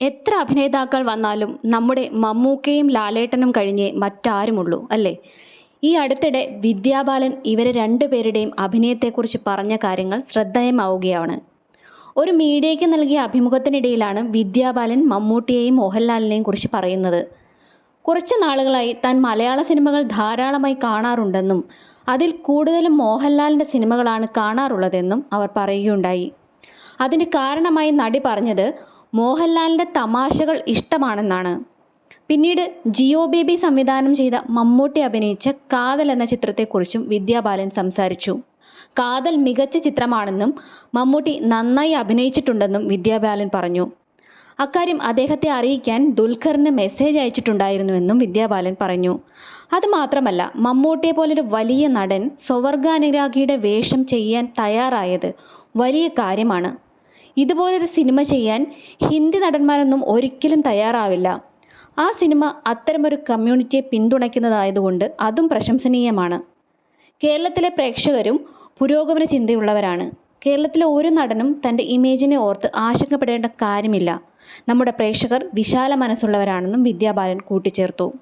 എത്ര അഭിനേതാക്കൾ വന്നാലും നമ്മുടെ മമ്മൂക്കയും ലാലേട്ടനും കഴിഞ്ഞേ മറ്റാരുമുള്ളൂ അല്ലേ? ഈ അടുത്തിടെ വിദ്യാബാലൻ ഇവരെ രണ്ടുപേരുടെയും അഭിനയത്തെക്കുറിച്ച് പറഞ്ഞ കാര്യങ്ങൾ ശ്രദ്ധേയമാവുകയാണ്. ഒരു മീഡിയയ്ക്ക് നൽകിയ അഭിമുഖത്തിനിടയിലാണ് വിദ്യാബാലൻ മമ്മൂട്ടിയെയും മോഹൻലാലിനെയും കുറിച്ച് പറയുന്നത്. കുറച്ച് നാളുകളായി താൻ മലയാള സിനിമകൾ ധാരാളമായി കാണാറുണ്ടെന്നും അതിൽ കൂടുതലും മോഹൻലാലിന്റെ സിനിമകളാണ് കാണാറുള്ളതെന്നും അവർ പറയുകയുണ്ടായി. അതിന് കാരണമായി നടി പറഞ്ഞത് മോഹൻലാലിന്റെ തമാശകൾ ഇഷ്ടമാണെന്നാണ്. പിന്നീട് ജിയോ ബേബി സംവിധാനം ചെയ്ത മമ്മൂട്ടി അഭിനയിച്ച കാതൽ എന്ന ചിത്രത്തെക്കുറിച്ചും വിദ്യാബാലൻ സംസാരിച്ചു. കാതൽ മികച്ച ചിത്രമാണെന്നും മമ്മൂട്ടി നന്നായി അഭിനയിച്ചിട്ടുണ്ടെന്നും വിദ്യാബാലൻ പറഞ്ഞു. അക്കാര്യം അദ്ദേഹത്തെ അറിയിക്കാൻ ദുൽഖറിന് മെസ്സേജ് അയച്ചിട്ടുണ്ടായിരുന്നുവെന്നും വിദ്യാബാലൻ പറഞ്ഞു. അതുമാത്രമല്ല മമ്മൂട്ടിയെ പോലൊരു വലിയ നടൻ സ്വവർഗാനുരാഗിയുടെ വേഷം ചെയ്യാൻ തയ്യാറായത് വലിയ കാര്യമാണ്. ഇതുപോലൊരു സിനിമ ചെയ്യാൻ ഹിന്ദി നടന്മാരൊന്നും ഒരിക്കലും തയ്യാറാവില്ല. ആ സിനിമ അത്തരമൊരു കമ്മ്യൂണിറ്റിയെ പിന്തുണയ്ക്കുന്നതായതുകൊണ്ട് അതും പ്രശംസനീയമാണ്. കേരളത്തിലെ പ്രേക്ഷകരും പുരോഗമന ചിന്തയുള്ളവരാണ്. കേരളത്തിലെ ഒരു നടനും തന്റെ ഇമേജിനെ ഓർത്ത് ആശങ്കപ്പെടേണ്ട കാര്യമില്ല. നമ്മുടെ പ്രേക്ഷകർ വിശാല മനസ്സുള്ളവരാണെന്നും വിദ്യാബാലൻ കൂട്ടിച്ചേർത്തു.